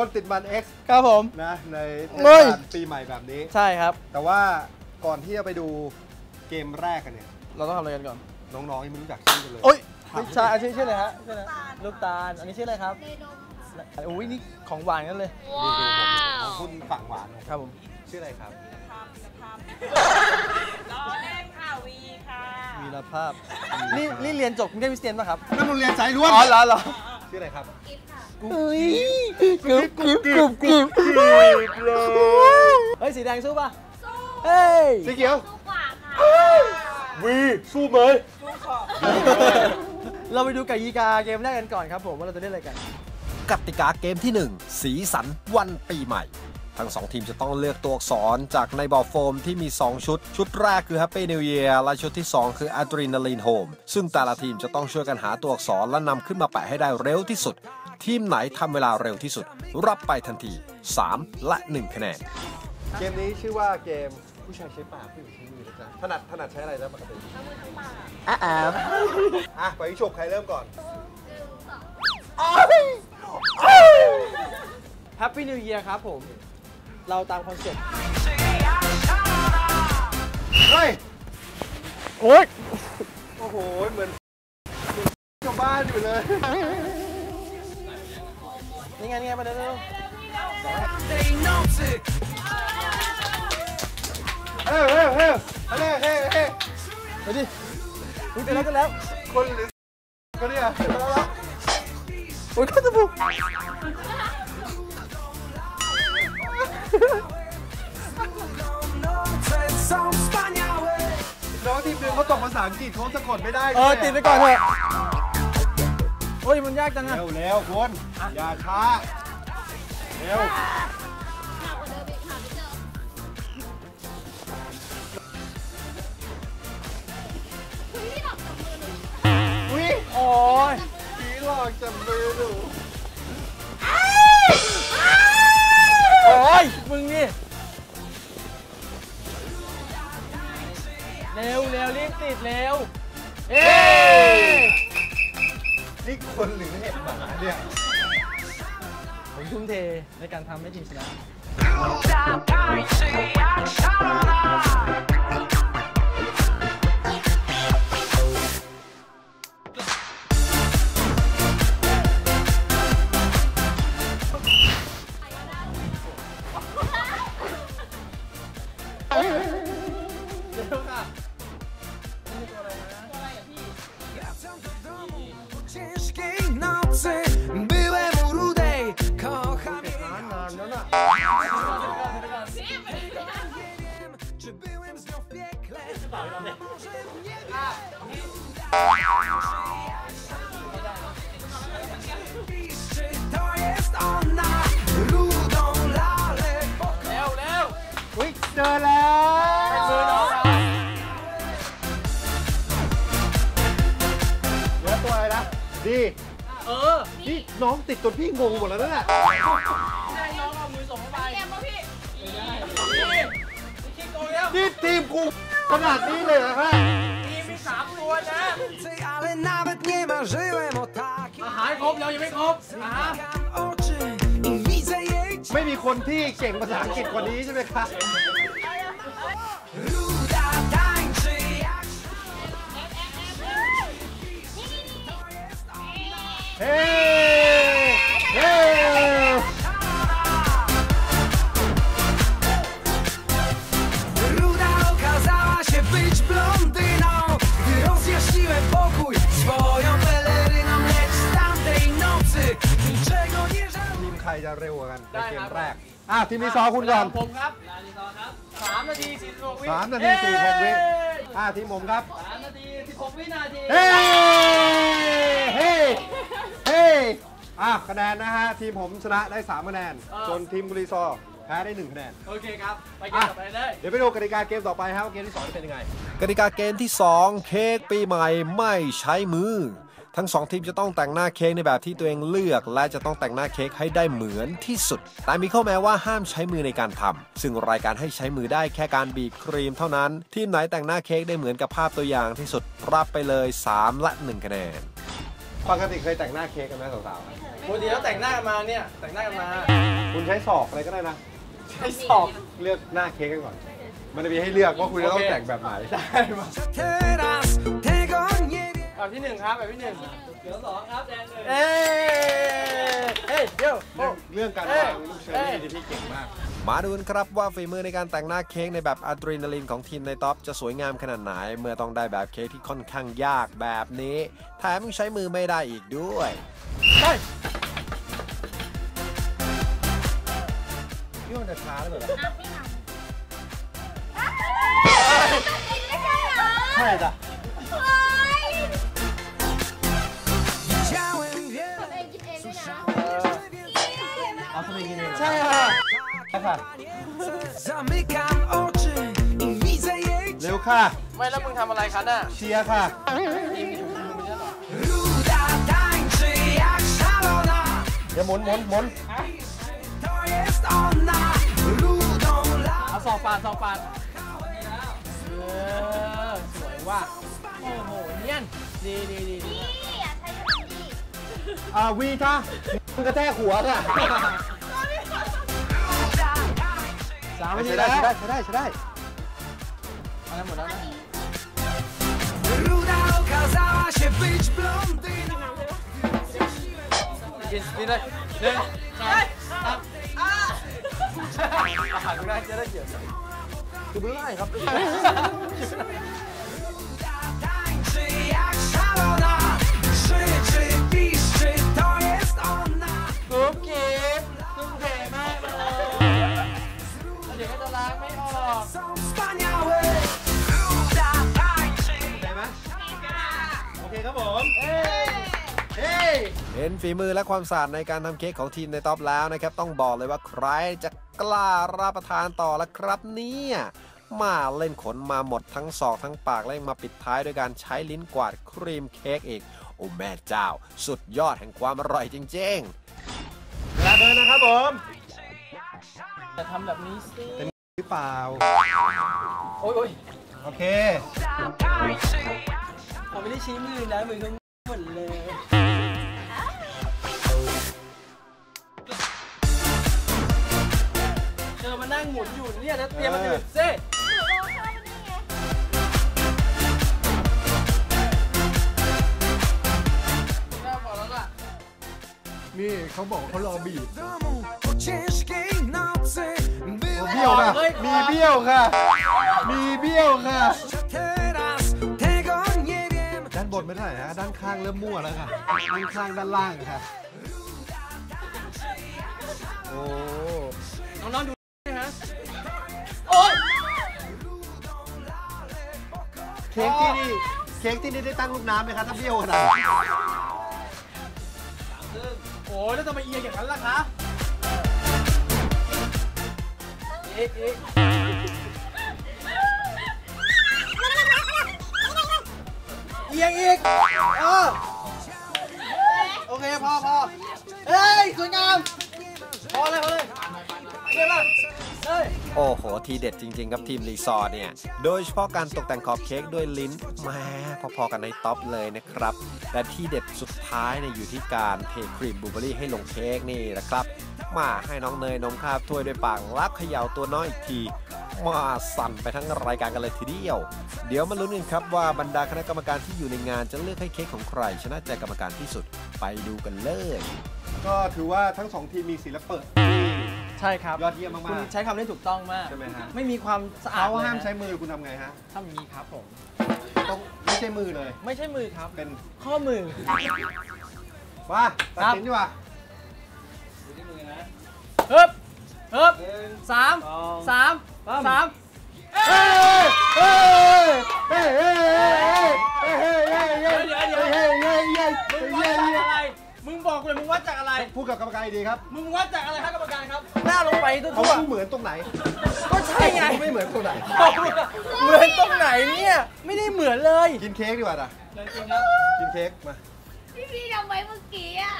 อะดรีนาลีนคนติดมัน X ครับผม นะในเทศเฮ้ย กาลปีใหม่แบบนี้ ใช่ครับ แต่ว่าก่อนที่จะไปดูเกมแรกกันเนี่ย เราต้องทำอะไรกันก่อนน้องๆยังไม่รู้จักชื่อกันเลย โอ้ยไม่ใช่อันนี้ชื่ออะไรฮะชื่ออะไรลูกตาล อันนี้ชื่ออะไรครับโอ้ยนี่ของหวานกันเลย ดูดูผมของคุณฝั่งหวานครับผม ชื่ออะไรครับ ล้อเล่นค่ะวีค่ะวีรภาพ นี่นี่เรียนจบกรุงเทพคริสเตียนป่ะครับนักโรงเรียนสายล้วน อ๋อเหรอเหรอชื่ออะไรครับ เฮ้ยกรึบกรึบกรึบกรึบเฮ้ยสีแดงสู้ป่ะเฮ้ยสีเขียวสู้กว่าค่ะวีสู้ไหมเราไปดูกติกาเกมแรกกันก่อนครับผมว่าเราจะเล่นอะไรกันกติกาเกมที่ 1 สีสันวันปีใหม่ ทั้ง 2 ทีมจะต้องเลือกตัวอักษรจากในบอลโฟมที่มี 2 ชุด ชุดแรกคือ Happy New Year และชุดที่ 2 คือ Adrenaline Home ซึ่งแต่ละทีมจะต้องช่วยกันหาตัวอักษรและนำขึ้นมาแปะให้ได้เร็วที่สุด ทีมไหนทำเวลาเร็วที่สุด รับไปทันที 3 และ 1 คะแนน เกมนี้ชื่อว่าเกมผู้ชายใช้ปากผู้หญิงใช้มือนะจ๊ะถนัดถนัดใช้อะไรนะปกติอะอะอะไปวิชกใครเริ่มก่อนแฮปปี้นิวเยียร์ครับผม เราตามคอนเซ็ปต์เฮ้ย โอ๊ย โอ้โห เหมือนเหมือนชาวบ้านอยู่เลย นี่ไงนี่ไงมาเร็วเฮ้ยเฮ้ยเฮ้ยเฮ้ยเฮ้ยเฮ้ไปดิอุ้ยไปแล้วกันแล้วคนหรือคนเนี่ยโอ้ยข้าจมูกน้องทีมหนึงเขาตกภาษาอังกฤษเขาสะกดไม่ได้เออติดไปก่อนเถอะ โอ้ยมันยากจังอะเร็วเร็วคุณอย่าช้า เร็วอุ้ยโอ้ยผีหลอกจับมือหนูโอ้ยมึงนี่ เร็วเร็วรีบติดเร็ว เอ้ย นี่คนหรือเห็ดหมาเนี่ยผมทุ่มเทในการทำให้ทีมชนะ เจอแล้วมือน้องเหลือตัวอะไรนะดีเออนี่น้องติดจนพี่งงหมดแล้วนั่นน่ะใช่น้องเอามือส่งเข้าไปเกมป่ะพี่ไม่ได้นี่คิดโกงแล้วนี่ทีมกูขนาดนี้เลยเหรอฮะทีมมีสามตัวนะอาหารครบแล้วยังไม่ครบไม่มีคนที่เก่งภาษาอังกฤษกว่านี้ใช่ไหมครับ เครจะเร็วกว่ากันในได้เกครัมบแรกอะทีมที่สองคุณก่อน ผมครับครับสามนาทีสี่สิบหกวิสามนาทีสี่หกวิอะทีมผมครับ สามนาทีสิบหกวินาทีเฮ้ เฮ้ เฮ้อะคะแนนนะฮะ ทีมผมชนะได้3คะแนน ส่วนทีมกุลีซอร์แพ้ได้1คะแนน โอเคครับ ไปเกมต่อไปเลย เดี๋ยวไปดูกติกาเกมต่อไปครับว่าเกมที่2จะเป็นยังไง กติกาเกมที่ 2 เค้กปีใหม่ไม่ใช้มือ ทั้งสองทีมจะต้องแต่งหน้าเค้กในแบบที่ตัวเองเลือก และจะต้องแต่งหน้าเค้กให้ได้เหมือนที่สุด แต่มีข้อแม้ว่าห้ามใช้มือในการทำ ซึ่งรายการให้ใช้มือได้แค่การบีบครีมเท่านั้น ทีมไหนแต่งหน้าเค้กได้เหมือนกับภาพตัวอย่างที่สุดรับไปเลย 3 และ 1 คะแนน ปกติเคยแต่งหน้าเค้กกันไหมสาวๆปกติแล้วแต่งหน้ากันมาเนี่ยแต่งหน้ากันมาคุณใช้สอกอะไรก็ได้นะ ใช้สอก เลือกหน้าเค้กกันก่อน มันจะมีให้เลือกว่าคุณจะต้องแต่งแบบไหน ได้มา แบบที่หนึ่งครับแบบที่หนึ่งเดี๋ยวสองครับแดงเลยเอ้เฮ้ยเดี๋ยวเรื่องเรื่องการวางลูกเชอรี่นี่พี่เก่งมากมาดูกันครับว่าฝีมือในการแต่งหน้าเค้กในแบบอะดรีนาลีนของทีมในท็อปจะสวยงามขนาดไหน เมื่อต้องได้แบบเค้กที่ค่อนข้างยากแบบนี้แถมยังใช้มือไม่ได้อีกด้วยไปนี่มันจะช้าแล้วเหรอใช่จ้ะ เอาทำไมกินเองใช่ค่ะใช่ค่ะ zamykam oczy i widzę jej เร็วค่ะ ไม่แล้วมึงทำอะไรคะน่ะเชียร์ค่ะ ruda tańczy jak szalona เดี๋ยวหมุนหมุนหมุน to jest ona rudą la เอาสองปาดสองปาดเออสวยว่ะโอ้โหเนียนดีดีดีดีอ่าวีค่ะมึงกระแทกหัวค่ะ สามนาทีใช้แล้ได้วใช้ได้ใช้ได้ใช้ได้อันนั้นหมดแล้วนะ ruda okazała się być blondyną กินกินเลยหนึ่งสองสามอาหารคุณได้จะได้เกี่ยวคือไม่ได้ครับ เดี๋ยวก็จะล้างไม่ออก są wspaniałe ruda tańczy ได้ไหมโอเคครับผมเอ้ยเฮ้ยเห็นฝีมือและความสะอาดในการทำเค้กของทีมในท็อปแล้วนะครับ ต้องบอกเลยว่าใครจะกล้ารับประทานต่อละครับเนี่ยมาเล่นขนมาหมดทั้งศอกทั้งปากและยังมาปิดท้ายด้วยการใช้ลิ้นกวาดครีมเค้กอีก โอ้แม่เจ้า สุดยอดแห่งความอร่อยจริงๆเวลาเดินนะครับผม จะทำแบบนี้สิหรือเปล่า โอ้ยโอ้ยโอเค ผมไม่ได้ชี้มือนะ มือทั้งหมดเลย เธอมานั่งหมุนอยู่เนี่ยแล้วเตรียมมาดื่มซิน่าบอกแล้วล่ะนี่เขาบอกเขารอบีบ domu po ciężkiej nocy เบี้ยวค่ะ มีเบี้ยวค่ะ มีเบี้ยวค่ะ teraz tego nie wiem ด้านบนไม่เท่าไหร่นะด้านข้างเริ่มมั่วแล้วค่ะด้านข้างด้านล่างค่ะ โอ้น้องๆดูนะฮะโอ๊ยเค้กที่นี่เค้กที่นี่ได้ตั้งลูกน้ำไหมคะถ้าเบี้ยวขนาดนี้โอ้ยแล้วทำไมเอียงอย่างนั้นล่ะคะ เอ๊ะเอ๊ะเอียงอีกเออโอเคพอพอเฮ้ยสวยงามพอเลยพอเลยเรียบร้อยเฮ้ยโอ้โห ทีเด็ดจริง ๆ ครับทีมรีซอร์เนี่ย โดยเฉพาะการตกแต่งขอบเค้กด้วยลิ้นแม้พอๆกันในท็อปเลยนะครับ แต่ที่เด็ดสุดท้ายเนี่ยอยู่ที่การเทครีมบลูเบอรี่ให้ลงเค้กนี่แหละครับ มาให้น้องเนยนมคาบถ้วยด้วยปากลักเขย่าตัวน้อยอีกทีมาสั่นไปทั้งรายการกันเลยทีเดียว เดี๋ยวมาลุ้นกันครับว่าบรรดาคณะกรรมการที่อยู่ในงานจะเลือกให้เค้กของใคร ชนะใจกรรมการที่สุดไปดูกันเลย ก็ถือว่าทั้งสองทีมมีศิลปะใช่ครับยอดเยี่ยมคุมาณกใช้คำได้ถูกต้องมากใช่ไหมฮะไม่มีความสะๆอาดเขาเลยห้ามนะใช้มือคุณทำไงฮะทำอย่างนี้ครับผมต้องไม่ใช่มือเลย ไม่ใช่มือครับเป็นข้อมือว่าตัดสินดีกว่า เฮ้บเฮ้บสามสามสามเฮ้ยเฮ้ยเฮ้ยเฮ้ยเฮ้ยเฮ้ยเฮ้ยเฮ้ยเดี๋ยวเดี๋ยวเฮ้ยเฮ้ยเฮ้ยมึงเฮ้วัดยจากเฮ้ยอะไรมึงบอกกูเลยมึงวัดจากอะไรพูดกับกรรมการดีครับมึงวัดจากอะไรครับกรรมการครับหน้าลงไปทั่เขาวเหมือนตรงไหนๆก็ใช่ไงไม่เหมือนตรงไหนเหมือนตรงไหนเนี่ยไม่ได้เหมือนเลยกินเค้กดีกว่านะจริงครับกินเค้กมาพี่พี่ทำไว้เมื่อกี้อะ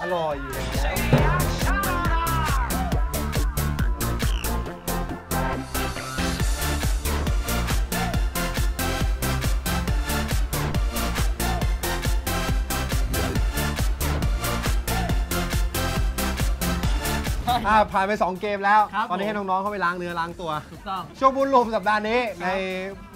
อร่อยอยู่แล้ว「 อ่าผ่านไป 2 เกมแล้ว ครับตอนนี้ให้ผมน้อง ๆ เขาไปล้างเนื้อล้างตัว ถูกต้อง ช่วงบุญรวมสัปดาห์นี้ใน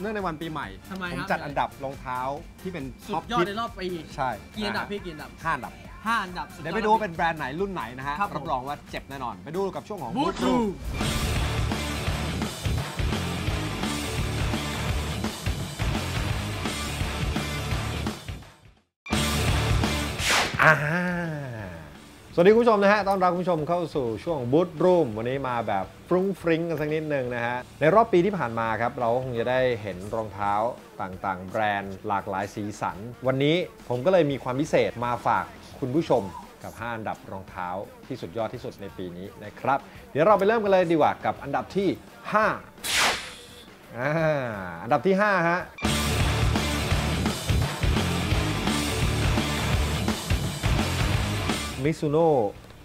เนื่องในวันปีใหม่ ทำไมผมครับจัดอันดับรองเท้าที่เป็นสุท็อปดยอดฮิตในรอบปีใช่กี่อันดับพี่กี่อันดับห้าอันดับ ห้าอันดับสุเดี๋ยวอไปดูว่าเป็นแบรนด์ไหนรุ่นไหนนะฮะครับผม รับรองว่าเจ็บแน่นอน ไปดูกับช่วงของ บู Boot ทรู Room อ่า สวัสดีคุณผู้ชมนะฮะ ต้อนรับคุณผู้ชมเข้าสู่ช่วงบูธรูมวันนี้มาแบบฟรุ้งฟริ้งกันสักนิดนึงนะฮะ ในรอบปีที่ผ่านมาครับ เราคงจะได้เห็นรองเท้าต่างๆ แบรนด์หลากหลายสีสัน วันนี้ผมก็เลยมีความพิเศษมาฝากคุณผู้ชมกับ 5 อันดับรองเท้าที่สุดยอดที่สุดในปีนี้นะครับ เดี๋ยวเราไปเริ่มกันเลยดีกว่ากับอันดับที่ 5อ่าอันดับที่5ฮะ มิซูโน่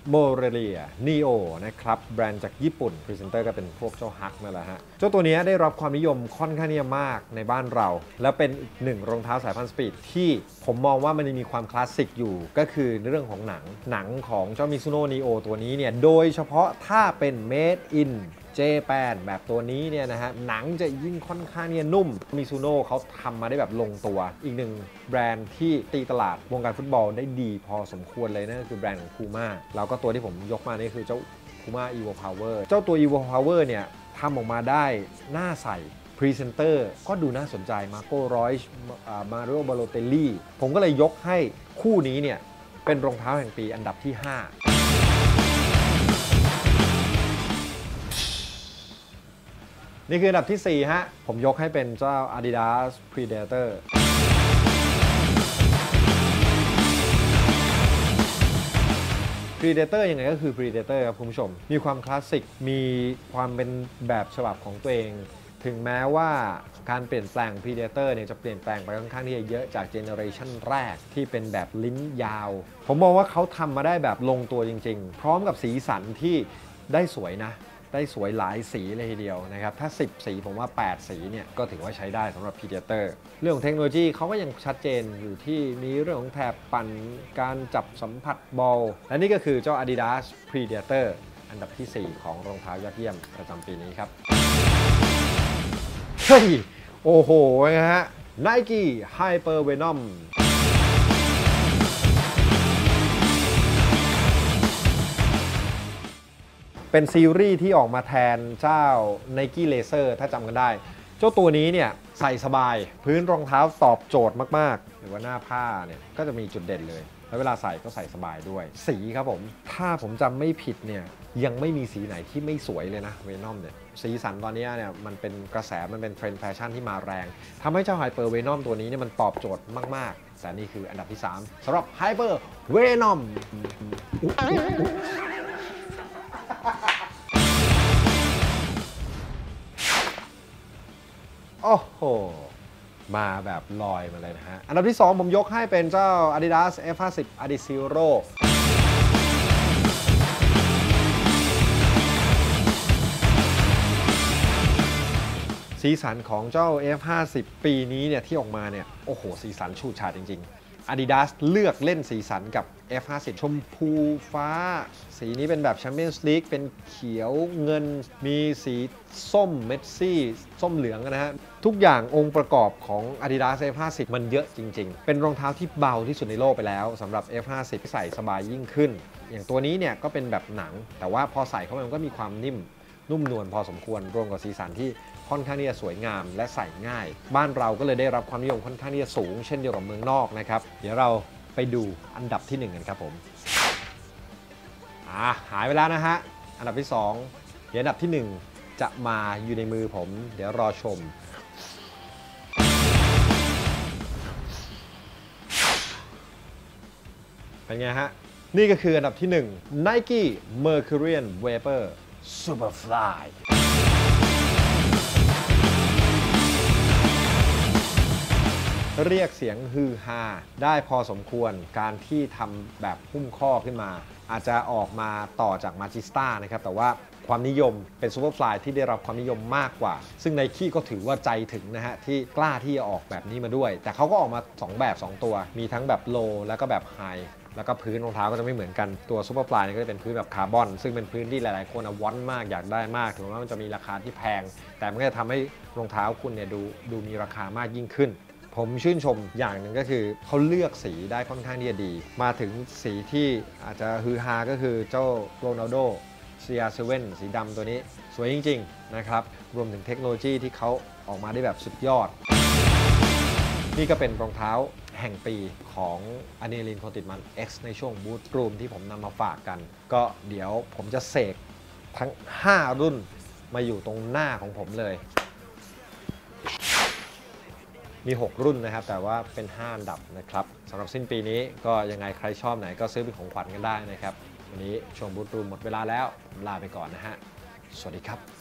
โมเรเลียนีโอนะครับแบรนด์จากญี่ปุ่น พรีเซนเตอร์ก็เป็นพวกเจ้าฮักนั่นแหละฮะ เจ้าตัวนี้ได้รับความนิยมค่อนข้างที่จะมากในบ้านเรา และเป็นอีกหนึ่งรองเท้าสายพันธุ์สปีดที่ผมมองว่ามันยังมีความคลาสสิกอยู่ ก็คือในเรื่องของหนังหนังของเจ้ามิซูโน่นีโอตัวนี้เนี่ย โดยเฉพาะถ้าเป็น made in เจแปนแบบตัวนี้เนี่ยนะฮะหนังจะยิ่งค่อนข้างเนี่ยนุ่มมิซูโน่เขาทำมาได้แบบลงตัว อีกหนึ่งแบรนด์ที่ตีตลาดวงการฟุตบอลได้ดีพอสมควรเลยนั่นคือแบรนด์ของ Puma แล้วก็ตัวที่ผมยกมานี่คือเจ้า Puma Evo Power เจ้าตัว Evo Power เนี่ยทำออกมาได้หน้าใสพรีเซนเตอร์ก็ดูน่าสนใจมาโก้รอยมาริโอบาโลเตลลี่ผมก็เลยยกให้คู่นี้เนี่ยเป็นรองเท้าแห่งปีอันดับที่ 5 นี่คืออันดับที่ 4 ฮะ ผมยกให้เป็นเจ้า Adidas Predator Predator ยังไงก็คือ Predator ครับคุณผู้ชม มีความคลาสสิก มีความเป็นแบบฉบับของตัวเอง ถึงแม้ว่าการเปลี่ยนแปลง Predator เนี่ยจะเปลี่ยนแปลงไปค่อนข้างที่จะเยอะจากเจเนอเรชันแรกที่เป็นแบบลิ้นยาว ผมมองว่าเขาทำมาได้แบบลงตัวจริง ๆ พร้อมกับสีสันที่ได้สวยนะ ได้สวยหลายสีเลยทีเดียวนะครับ ถ้า 10 สีผมว่า 8 สีเนี่ยก็ถือว่าใช้ได้สำหรับ Predator เรื่องของเทคโนโลยีเขาก็ยังชัดเจนอยู่ที่มีเรื่องของแถบปั่นการจับสัมผัสบอล และนี่ก็คือเจ้า Adidas Predator อันดับที่ 4 ของรองเท้ายอดเยี่ยมประจำปีนี้ครับเฮ้ยโอ้โหนะฮะ Nike Hyper Venom เป็นซีรีส์ที่ออกมาแทนเจ้า Nike Laser ถ้าจำกันได้ เจ้าตัวนี้เนี่ยใส่สบายพื้นรองเท้าตอบโจทย์มากๆ หรือว่าหน้าผ้าเนี่ยก็จะมีจุดเด่นเลย แล้วเวลาใส่ก็ใส่สบายด้วย สีครับผม ถ้าผมจำไม่ผิดเนี่ยยังไม่มีสีไหนที่ไม่สวยเลยนะเวนอมเนี่ยสีสันตอนนี้เนี่ยมันเป็นกระแสมันเป็นเทรนด์แฟชั่นที่มาแรงทำให้เจ้าไฮเปอร์เวนอมตัวนี้เนี่ยมันตอบโจทย์มากๆแต่นี่คืออันดับที่ 3สำหรับไฮเปอร์เวนอม โอ้โห มาแบบลอยมาเลยนะฮะ อันดับที่ 2 ผมยกให้เป็นเจ้า Adidas F50 Adizero สีสันของเจ้า F50 ปีนี้เนี่ยที่ออกมาเนี่ย โอ้โห สีสันชูดฉาดจริง ๆ Adidas เลือกเล่นสีสันกับ F50 ชมพูฟ้า สีนี้เป็นแบบ Champions League เป็นเขียวเงินมีสีส้มเมสซี่ส้มเหลืองนะฮะ ทุกอย่างองค์ประกอบของ Adidas F50 มันเยอะจริง ๆ เป็นรองเท้าที่เบาที่สุดในโลกไปแล้วสำหรับ F50 ใส่สบายยิ่งขึ้น อย่างตัวนี้เนี่ยก็เป็นแบบหนัง แต่ว่าพอใส่เข้าไปมันก็มีความนิ่ม นุ่มนวลพอสมควรรวมกับสีสันที่ค่อนข้างที่จะสวยงามและใส่ง่าย บ้านเราก็เลยได้รับความนิยมค่อนข้างที่จะสูง เช่นเดียวกับเมืองนอกนะครับเดี๋ยวเราไปดูอันดับที่ 1 กันครับผมอ่าหายไปแล้วนะฮะอันดับที่ 2 เดี๋ยวอันดับที่ 1 จะมาอยู่ในมือผม เดี๋ยวรอชมเป็นไงฮะ นี่ก็คืออันดับที่ 1 Nike Mercurian Vapor Superfly เรียกเสียงฮือฮาได้พอสมควรการที่ทำแบบหุ้มข้อขึ้นมา อาจจะออกมาต่อจากมาจิสตานะครับแต่ว่าความนิยมเป็นซูเปอร์ฟลายที่ได้รับความนิยมมากกว่า ซึ่งไนกี้ก็ถือว่าใจถึงนะฮะ ที่กล้าที่จะออกแบบนี้มาด้วย แต่เขาก็ออกมา 2 แบบ 2 ตัว มีทั้งแบบโลแล้วก็แบบไฮ แล้วก็พื้นรองเท้าก็จะไม่เหมือนกันตัวซูเปอร์ฟลายนี่ก็จะเป็นพื้นแบบคาร์บอน ซึ่งเป็นพื้นที่หลาย ๆ คนวอนมากอยากได้มากถึงแม้ว่ามันจะมีราคาที่แพง แต่มันก็จะทำให้รองเท้าคุณเนี่ยดูดูมีราคามากยิ่งขึ้น ผมชื่นชมอย่างหนึ่งก็คือเขาเลือกสีได้ค่อนข้างที่จะดี มาถึงสีที่อาจจะฮือฮาก็คือเจ้าโรนัลโด CR7 สีดำตัวนี้สวยจริง ๆ นะครับ รวมถึงเทคโนโลยีที่เขาออกมาได้แบบสุดยอด นี่ก็เป็นรองเท้าแห่งปีของอ n นลินโคติดมัน X ในช่วงบูตกรูมที่ผมนำมาฝากกัน ก็เดี๋ยวผมจะเสกทั้ง 5 รุ่นมาอยู่ตรงหน้าของผมเลย มี 6 รุ่นนะครับ แต่ว่าเป็น 5 อันดับนะครับสำหรับสิ้นปีนี้ก็ยังไงใครชอบไหนก็ซื้อเป็นของขวัญกันได้นะครับ วันนี้ช่วงบูตรูมหมดเวลาแล้วผมลาไปก่อนนะฮะ สวัสดีครับ